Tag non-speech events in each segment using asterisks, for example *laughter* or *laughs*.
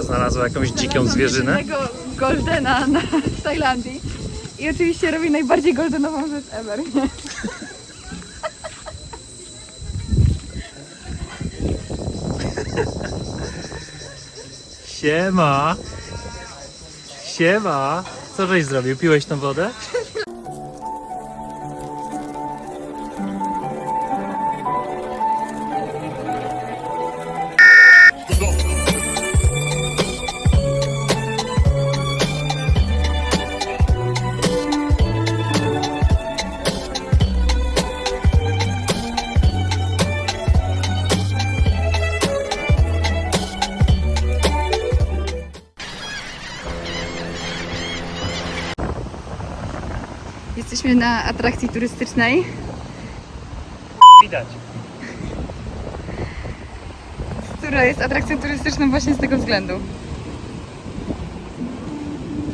Kamila znalazła jakąś dziką zwierzynę. Tego Goldena na, w Tajlandii. I oczywiście robi najbardziej goldenową rzecz ever. nie? Siema! Siema! Co żeś zrobił? Piłeś tą wodę? Jesteśmy na atrakcji turystycznej. Widać. która jest atrakcją turystyczną właśnie z tego względu.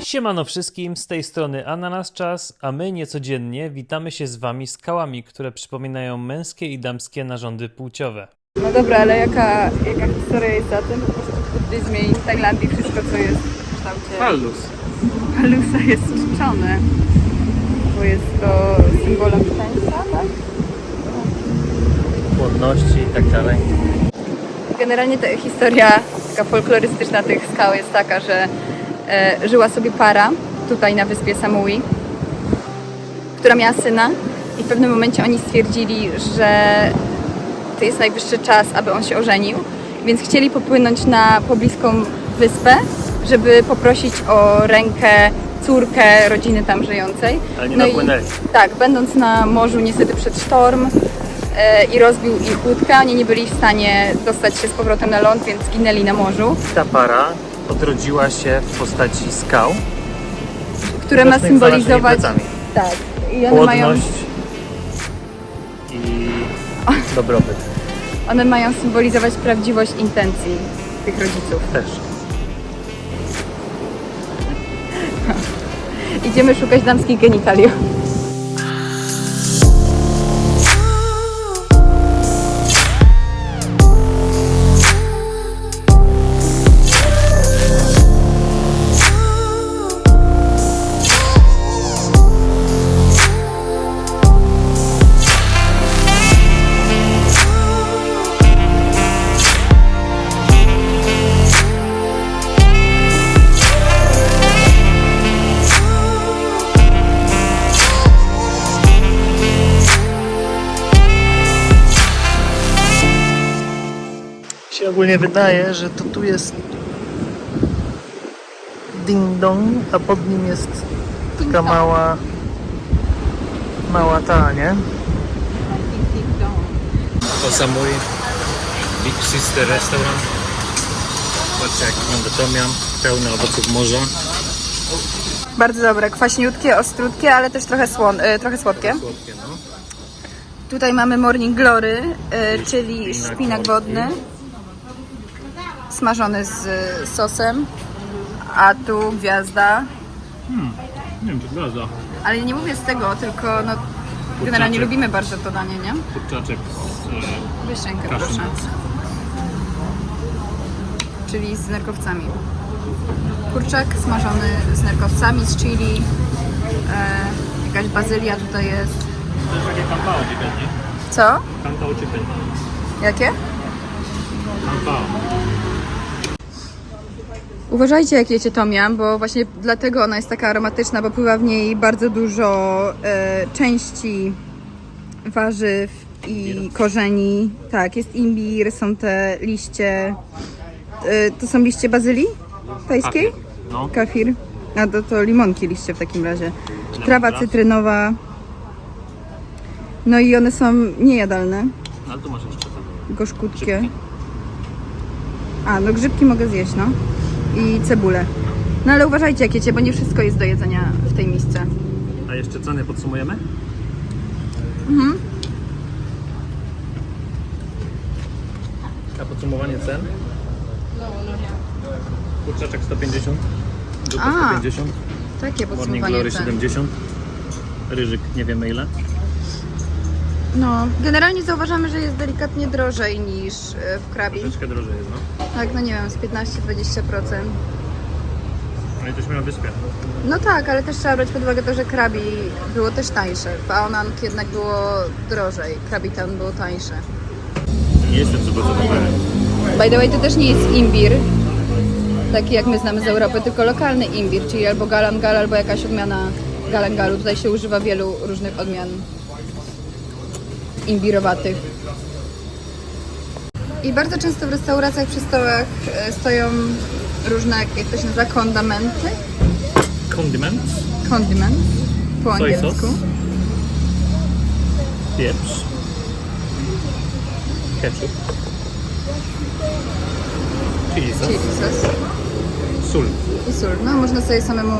Siemano wszystkim, z tej strony Ananas Czas, a my niecodziennie witamy się z wami skałami, które przypominają męskie i damskie narządy płciowe. No dobra, ale jaka, jaka historia jest za tym? Po prostu w buddyzmie i w Tajlandii wszystko, co jest w kształcie Fallus. palusa jest czczone, bo jest to symbolem szczęścia, tak? Płodności i tak dalej. Generalnie ta historia taka folklorystyczna tych skał jest taka, że e, żyła sobie para tutaj na wyspie Samui, która miała syna i w pewnym momencie oni stwierdzili, że to jest najwyższy czas, aby on się ożenił, więc chcieli popłynąć na pobliską wyspę, żeby poprosić o rękę córkę rodziny tam żyjącej. Ale nie No i- napłynęli. tak, będąc na morzu niestety przed sztorm e, i rozbił ich łódkę, oni nie byli w stanie dostać się z powrotem na ląd, więc zginęli na morzu, Ta para odrodziła się w postaci skał, które ma symbolizować... Tak, i one mają, Płodność i dobrobyt one mają symbolizować prawdziwość intencji tych rodziców. też. Idziemy szukać damskich genitaliów. Się ogólnie wydaje, że to tu jest ding dong, a pod nim jest taka mała mała ta, nie? To Samui Beach Sister Restaurant. Patrzcie jak wygląda tomiam, pełne owoców morza. Bardzo dobre, kwaśniutkie, ostrutkie, ale też trochę, słon, y, trochę słodkie. Słodkie, no. Tutaj mamy morning glory, y, czyli szpinak wodny, smażony z y, sosem, a tu gwiazda. Nie wiem, czy gwiazda. Ale nie mówię z tego, tylko no, generalnie Kurczaczek. lubimy bardzo to danie, nie? Kurczaczek z rękę, Kaszu. proszę. Czyli z nerkowcami. Kurczak smażony z nerkowcami, z chili. E, jakaś bazylia tutaj jest. To jest takie kampao chicken, nie? Co? Kampao chicken. Jakie? Kampao. Uważajcie jak jecie tomiam, bo właśnie dlatego ona jest taka aromatyczna, bo pływa w niej bardzo dużo e, części warzyw i korzeni. Tak, jest imbir, są te liście. E, to są liście bazylii tajskiej? No. Kafir. A to, to limonki liście w takim razie. Trawa cytrynowa. No i one są niejadalne, No ale tu masz jeszcze gorzkutkie. A, no grzybki mogę zjeść, no. I cebulę. No ale uważajcie jak jecie, bo nie wszystko jest do jedzenia w tej misce. A jeszcze ceny podsumujemy? Mhm. A podsumowanie cen? Kurczaczek 150, dupa A, 150, Takie podsumowanie Glory cen. 70, ryżyk nie wiemy ile. No, generalnie zauważamy, że jest delikatnie drożej niż e, w Krabi. Troszeczkę drożej jest, no. Tak, no nie wiem, z 15-20%. No i jesteśmy na wyspie. No tak, ale też trzeba brać pod uwagę to, że Krabi było też tańsze. W Aonang jednak było drożej. Krabi Town było tańsze. Nie jestem zadowolony. By the way, to też nie jest imbir, taki jak my znamy z Europy, tylko lokalny imbir, czyli albo galangal, albo jakaś odmiana galangalu. Tutaj się używa wielu różnych odmian imbirowatych. I bardzo często w restauracjach przy stołach e, stoją różne, jak to się nazywa, kondamenty. Kondyment, Condiments po Soy angielsku. pieprz, ketchup, chili sos, Chili sos sól. i sól. No, można sobie samemu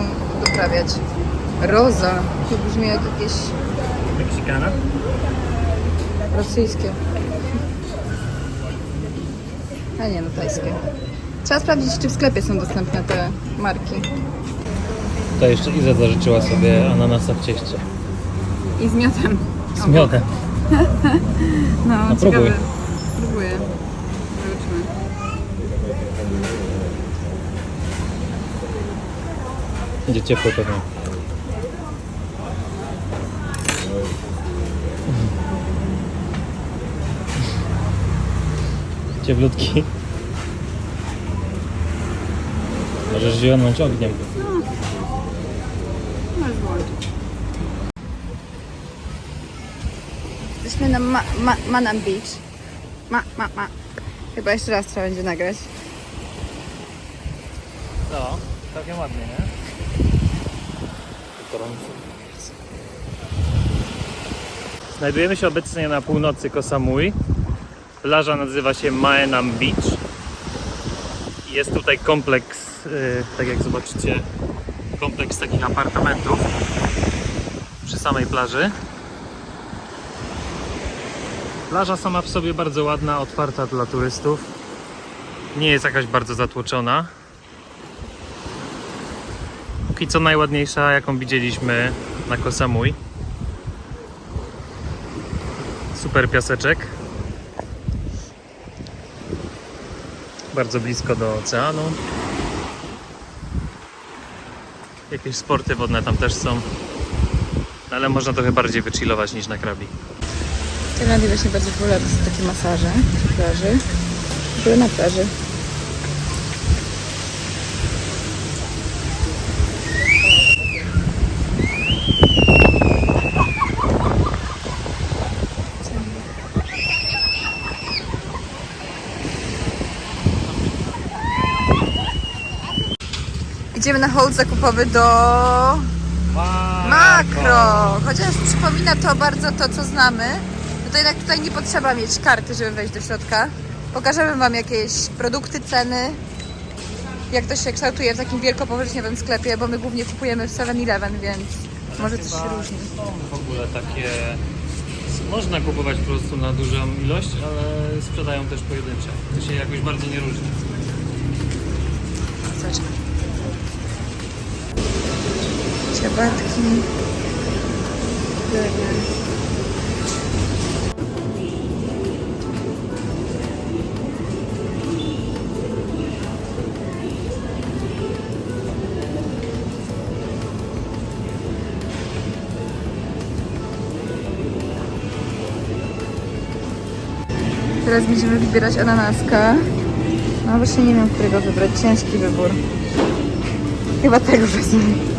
doprawiać. Roza. To brzmi jak jakieś Meksykana. Rosyjskie. A nie, no tajskie. Trzeba sprawdzić, czy w sklepie są dostępne te marki. To jeszcze Iza zażyczyła sobie ananasa w cieście. I z miodem. Z miodem. No, No, próbuj. ciekawe. Próbuję. Zobaczymy. Będzie ciepło pewnie. Cieplutki. Możesz zionąć ogniem. Jesteśmy na ma, ma, Manam Beach. Ma, ma, ma. Chyba jeszcze raz trzeba będzie nagrać. No, całkiem ładnie, nie? Znajdujemy się obecnie na północy Koh Samui. Plaża nazywa się Maenam Beach. Jest tutaj kompleks, y, tak jak zobaczycie, kompleks takich apartamentów przy samej plaży. Plaża sama w sobie bardzo ładna, otwarta dla turystów. Nie jest jakaś bardzo zatłoczona. Póki co najładniejsza, jaką widzieliśmy na Koh Samui. Super piaseczek. Bardzo blisko do oceanu. Jakieś sporty wodne tam też są. Ale można trochę bardziej wychillować niż na Krabi. W Tajlandii właśnie bardzo są takie masaże przy plaży. W na plaży. Idziemy na hold zakupowy do Makro! Chociaż przypomina to bardzo to, co znamy, no to jednak tutaj nie potrzeba mieć karty, żeby wejść do środka. Pokażemy Wam jakieś produkty, ceny, jak to się kształtuje w takim wielkopowierzchniowym sklepie, bo my głównie kupujemy w 7-Eleven, więc może coś się różni. W ogóle takie. Można kupować po prostu na dużą ilość, ale sprzedają też pojedyncze. To się jakoś bardzo nie różni. Zobacz. Ciabatki. Teraz będziemy wybierać ananaska. No właśnie nie wiem, którego wybrać. Ciężki wybór. Chyba tego wezmę.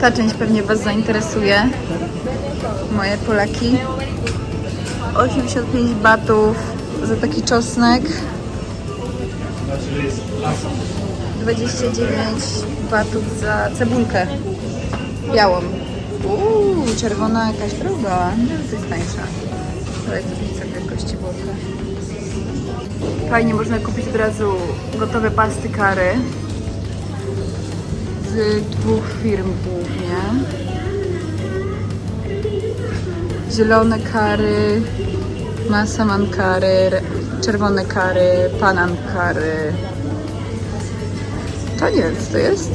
Ta część pewnie Was zainteresuje. Moje Polaki. 85 batów za taki czosnek. 29 batów za cebulkę białą. Uuu, czerwona jakaś druga. Nie, to jest tańsza. To jest różnica wielkości bułka. Fajnie, można kupić od razu gotowe pasty kary. z dwóch firm głównie. Zielone kary, masaman re- czerwone kary, panan kary. To nie wiem, co to jest.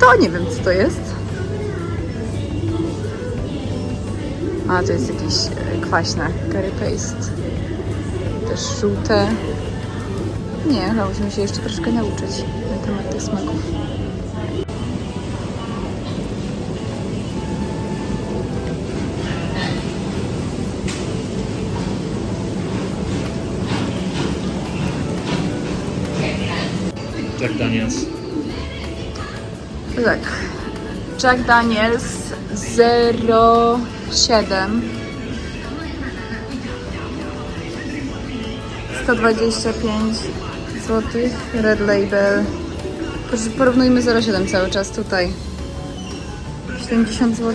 To nie wiem, co to jest. A, to jest jakieś e, kwaśne curry paste. Też żółte. Nie, chyba musimy się jeszcze troszkę nauczyć na temat tych smaków. Jack Daniels. Tak. Jack Daniels 07 125 zł Red Label Porównujmy 07 cały czas tutaj 70 zł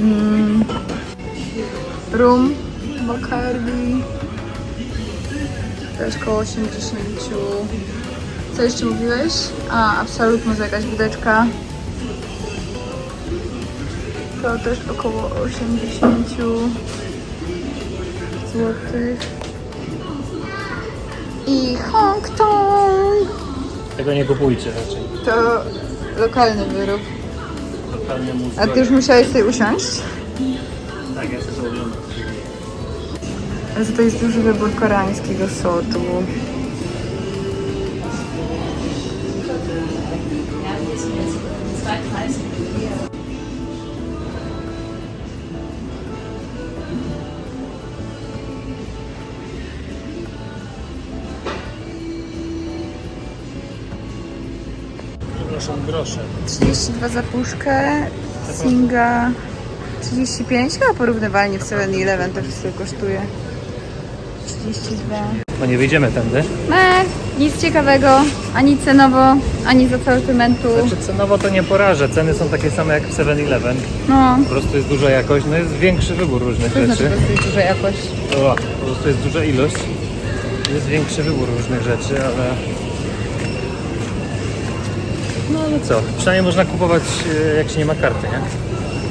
mm. Rum Bacardi też koło 80 co jeszcze mówiłeś? A, Absolut może jakaś wódeczka. To też około 80 złotych. I Hong Kong! Tego nie kupujcie raczej. To lokalny wyrób. Mózg. A ty już musiałeś sobie usiąść? Tak, ja sobie oglądam. Ale to jest duży wybór koreańskiego sotu. Proszę grosze. 32 za puszkę, Singa 35, chyba porównywalnie w 7-Eleven to wszystko kosztuje. 32. No nie wyjdziemy tędy. Mech, nic ciekawego, ani cenowo, ani z asortymentu. Znaczy cenowo to nie porażę. Ceny są takie same jak w 7-Eleven. No, Po prostu jest duża jakość, no jest większy wybór różnych to znaczy rzeczy. po prostu jest duża jakość. O, po prostu jest duża ilość. Jest większy wybór różnych rzeczy, ale... No ale co, przynajmniej można kupować e, jak się nie ma karty, nie?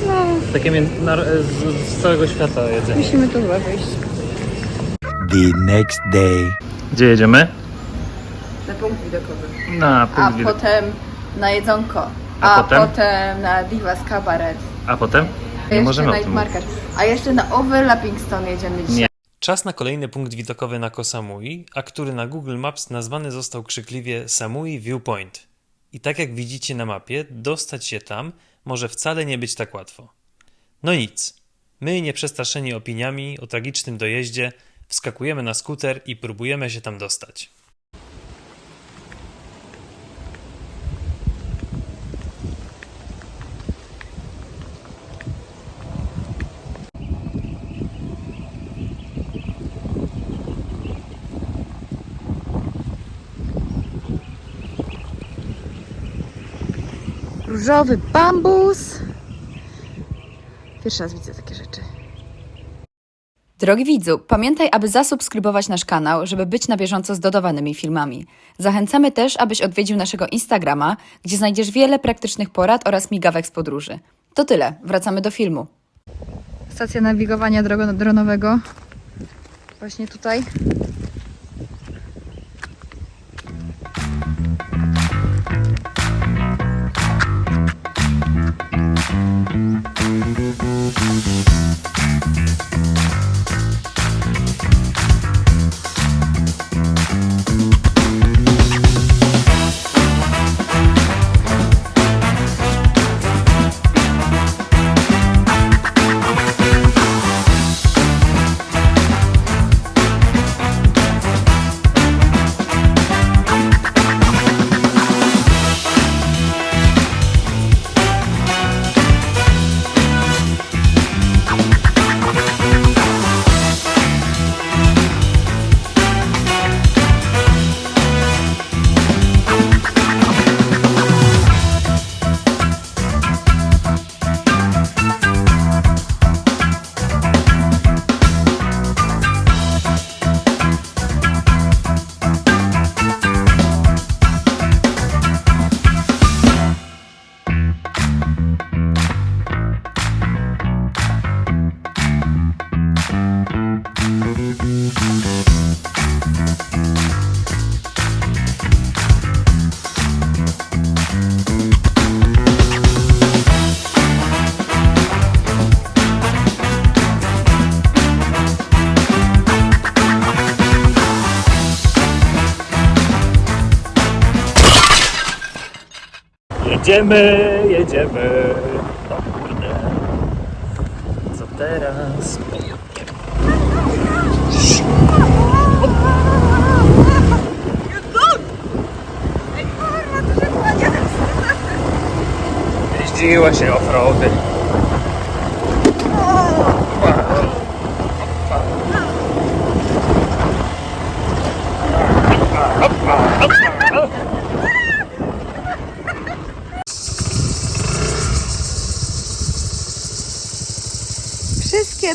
No, Takie z, z całego świata jedzenie. musimy tu chyba wyjść. The next day. Gdzie jedziemy? Na punkt widokowy. Na A punkt widoku. potem na jedzonko. A A, potem? potem? na Divas Cabaret. A potem? A Nie jeszcze możemy o tym Market. A jeszcze na Overlapping Stone jedziemy dzisiaj. Nie. Czas na kolejny punkt widokowy na Koh Samui, a który na Google Maps nazwany został krzykliwie Samui Viewpoint. I tak jak widzicie na mapie, dostać się tam może wcale nie być tak łatwo. No nic. My, nieprzestraszeni opiniami o tragicznym dojeździe, wskakujemy na skuter i próbujemy się tam dostać. Różowy bambus. Pierwszy raz widzę takie rzeczy. Drogi widzu, pamiętaj, aby zasubskrybować nasz kanał, żeby być na bieżąco z dodawanymi filmami. Zachęcamy też, abyś odwiedził naszego Instagrama, gdzie znajdziesz wiele praktycznych porad oraz migawek z podróży. To tyle, wracamy do filmu. Stacja nawigowania drogo- dronowego. Właśnie tutaj. Jedziemy, jedziemy. O kurde. Co teraz? Jeździła się offroady.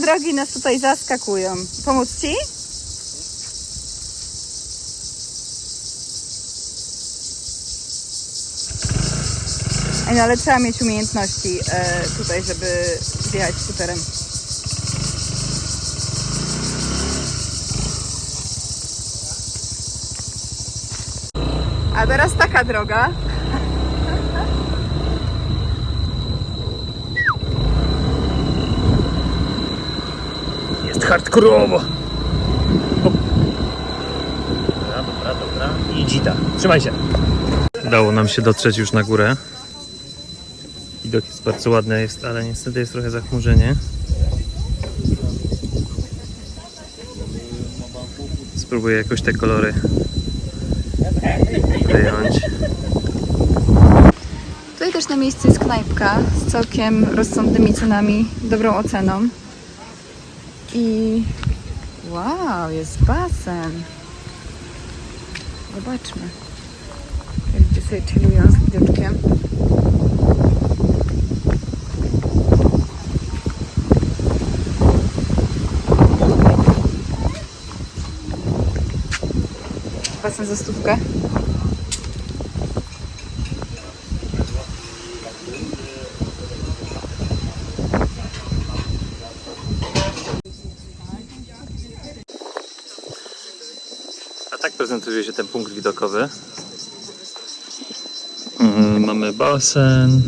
Drogi nas tutaj zaskakują. Pomóc Ci? No ale trzeba mieć umiejętności e, tutaj, żeby wjechać skuterem. A teraz taka droga. Hardkorowo. Dobra, dobra, dobra. I dzida. Trzymaj się. Udało nam się dotrzeć już na górę. Widok jest bardzo ładny, jest, ale niestety jest trochę zachmurzenie. Spróbuję jakoś te kolory wyjąć. Tutaj też na miejscu jest knajpka z całkiem rozsądnymi cenami, dobrą oceną. I wow, jest basen. Zobaczmy. Jak Ludzie sobie chillują z widoczkiem. Basen za stówkę. A prezentuje się ten punkt widokowy. Mm, Mamy basen,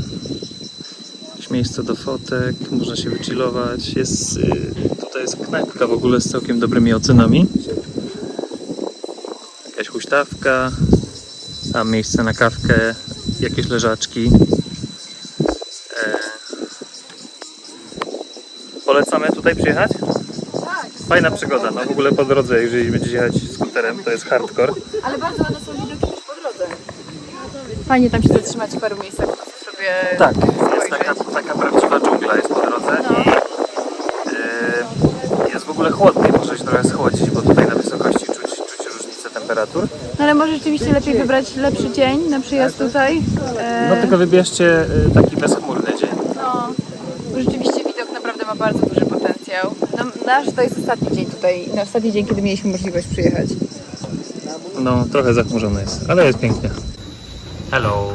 jakieś miejsce do fotek, można się wychillować. Jest, y, tutaj jest knajpka w ogóle z całkiem dobrymi ocenami. Jakaś huśtawka, tam miejsce na kawkę, jakieś leżaczki. E, Polecamy tutaj przyjechać? Fajna przygoda, no w ogóle po drodze, jeżeli będziecie jechać skuterem, to jest hardcore. Ale bardzo ładne są widoki też po drodze. Fajnie tam się zatrzymać w paru miejscach, po prostu sobie Tak, jest taka, taka prawdziwa dżungla jest po drodze No. i y, jest w ogóle chłodniej, może się trochę schłodzić, bo tutaj na wysokości czuć, czuć różnicę temperatur. No ale może rzeczywiście lepiej wybrać lepszy dzień na przyjazd tutaj. E, No tylko wybierzcie y, taki bezchmurny dzień. no, bo rzeczywiście widok naprawdę ma bardzo duży potencjał. No, nasz to jest ostatni dzień tutaj, na ostatni dzień, kiedy mieliśmy możliwość przyjechać. No, trochę zachmurzony jest, ale jest pięknie. Hello.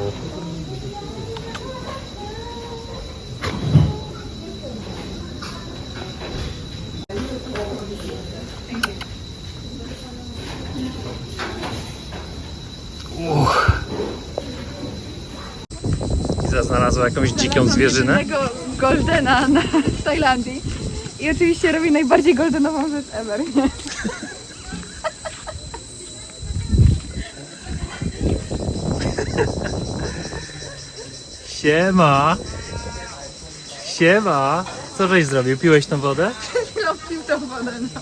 Uch. Iza znalazła jakąś dziką zwierzynę. Goldena na, w Tajlandii. I oczywiście robi najbardziej goldenową rzecz ever. Nie? Siema. Siema. Co żeś zrobił? Piłeś tą wodę? Chwilą pił tą wodę, no.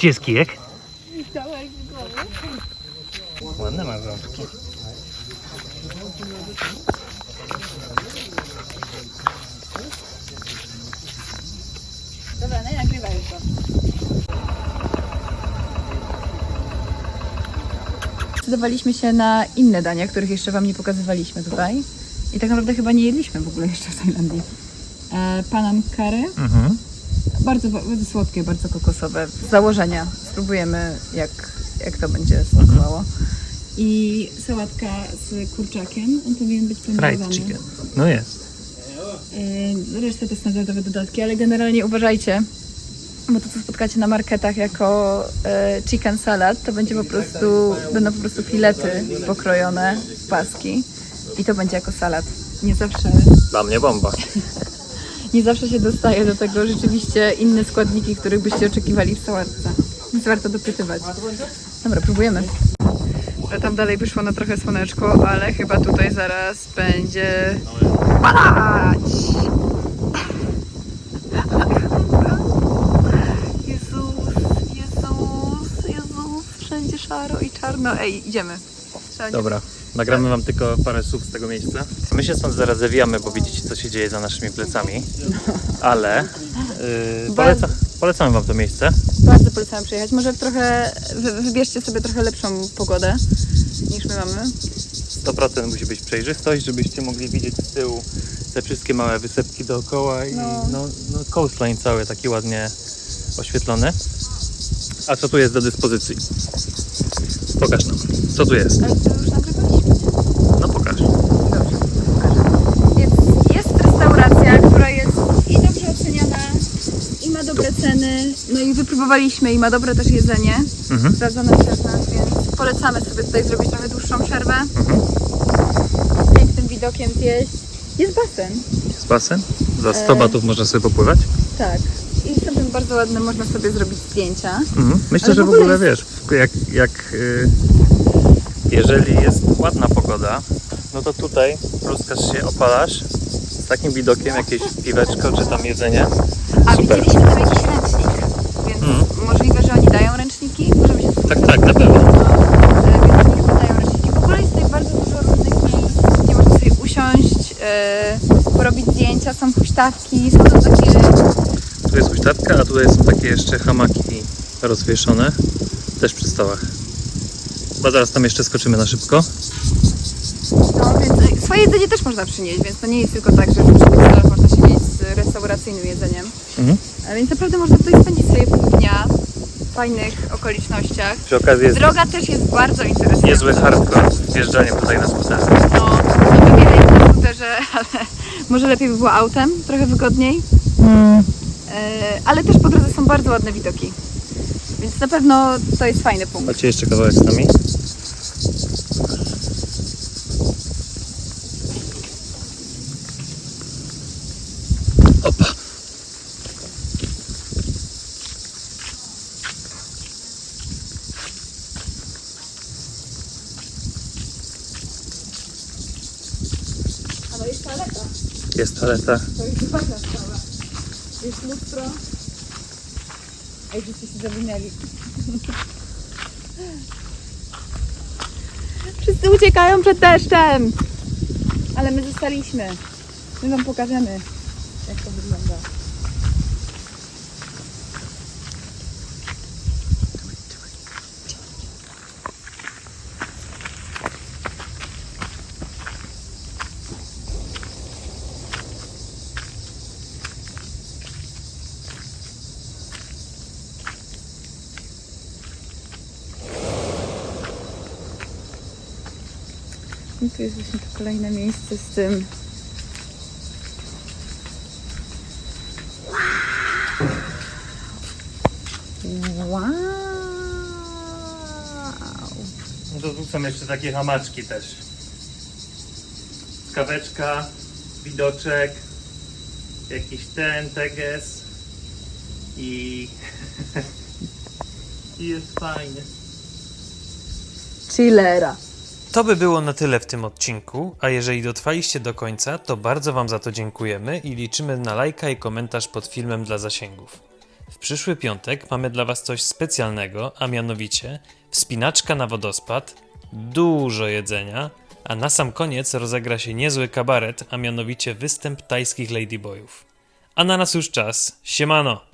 Gdzie jest kijek? Ładne ma ząbki. Dobra, no i nagrywaj już to. zdecydowaliśmy się na inne dania, których jeszcze Wam nie pokazywaliśmy tutaj. I tak naprawdę chyba nie jedliśmy w ogóle jeszcze w Tajlandii. E, Panam curry. Mhm. Bardzo, bardzo słodkie, bardzo kokosowe. Z założenia. Spróbujemy, jak, jak to będzie smakowało. I sałatka z kurczakiem. On powinien być Fried pędzowany. chicken. No jest. Yy, Reszta to standardowe dodatki, ale generalnie uważajcie, bo to co spotkacie na marketach jako e, chicken salad, to będzie po prostu, będą po prostu filety pokrojone w paski i to będzie jako salad. Nie zawsze, Dla mnie bomba. *laughs* nie zawsze się dostaje do tego rzeczywiście inne składniki, których byście oczekiwali w sałatce. Więc warto dopytywać. Dobra, próbujemy. Tam dalej wyszło na trochę słoneczko, ale chyba tutaj zaraz będzie padać. Jezus, Jezus, Jezus, wszędzie szaro i czarno. Ej, idziemy. Trzeba nie- Dobra, nagramy wam tylko parę słów z tego miejsca. My się stąd zaraz zawijamy, bo widzicie co się dzieje za naszymi plecami. Ale yy, poleca, polecamy wam to miejsce. Bardzo polecam przyjechać. Może trochę, wy, wybierzcie sobie trochę lepszą pogodę niż my mamy. 100% musi być przejrzystość, żebyście mogli widzieć z tyłu te wszystkie małe wysepki dookoła i No. no, no coastline cały taki ładnie oświetlony. A co tu jest do dyspozycji? Pokaż nam, co tu jest. Ale to już nagrywaliśmy. No pokaż. Dobrze, pokażę. Więc jest restauracja, która jest i dobrze oceniana, i ma dobre ceny. No i ma dobre też jedzenie. Mhm. Sprawdzone przez nas, więc polecamy sobie tutaj zrobić trochę dłuższą przerwę. Mhm. Z pięknym widokiem zjeść. Jest basen. Jest basen. Za 100 E. batów można sobie popływać. Tak. I jest ten bardzo ładny, można sobie zrobić zdjęcia. Mhm. Myślę, Ale że w w ogóle ogóle wiesz, jak, jak y, jeżeli jest ładna pogoda, no to tutaj pluskasz się, opalasz z takim widokiem, jakieś piweczko czy tam jedzenie. A Super. widzieliśmy tam jakiś ręcznik, więc Mhm. możliwe, że oni dają ręczniki. Możemy się Tak, tak, na pewno. E, więc niech podają ręczniki. W ogóle jest tutaj bardzo dużo różnych miejsc, gdzie można sobie usiąść, e, zdjęcia, są huśtawki, są tam takie... Tu jest huśtawka, a tutaj są takie jeszcze hamaki rozwieszone, też przy stołach. Chyba zaraz tam jeszcze skoczymy na szybko. No, więc e, swoje jedzenie też można przynieść, więc to nie jest tylko tak, że przy stolach można siedzieć z restauracyjnym jedzeniem. Mhm. A więc naprawdę można tutaj spędzić sobie pół dnia w fajnych okolicznościach. Przy okazji jest Droga też jest bardzo interesująca. niezły hardcore z wjeżdżaniem tutaj na skuterze. No, no wiele jest na skuterze, *laughs* ale może lepiej by było autem, trochę wygodniej. E, ale też po drodze są bardzo ładne widoki. Więc na pewno to jest fajny punkt. Macie jeszcze kawałek z nami? Opa! Ale jest toaleta, Jest toaleta. to jest ważna sprawa. Jest lustro. Ej, wszyscy się zawinęli. Wszyscy uciekają przed deszczem. Ale my zostaliśmy. My wam pokażemy, jak to wygląda. I tu jest właśnie to kolejne miejsce z tym. Wow! No to tu są jeszcze takie hamaczki też. Skaweczka, widoczek, jakiś ten, teges i... *laughs* I jest fajnie. Chillera. To by było na tyle w tym odcinku, a jeżeli dotrwaliście do końca, to bardzo Wam za to dziękujemy i liczymy na lajka i komentarz pod filmem dla zasięgów. W przyszły piątek mamy dla Was coś specjalnego, a mianowicie wspinaczka na wodospad, dużo jedzenia, a na sam koniec rozegra się niezły kabaret, a mianowicie występ tajskich ladyboyów. A na nas już czas. Siemano!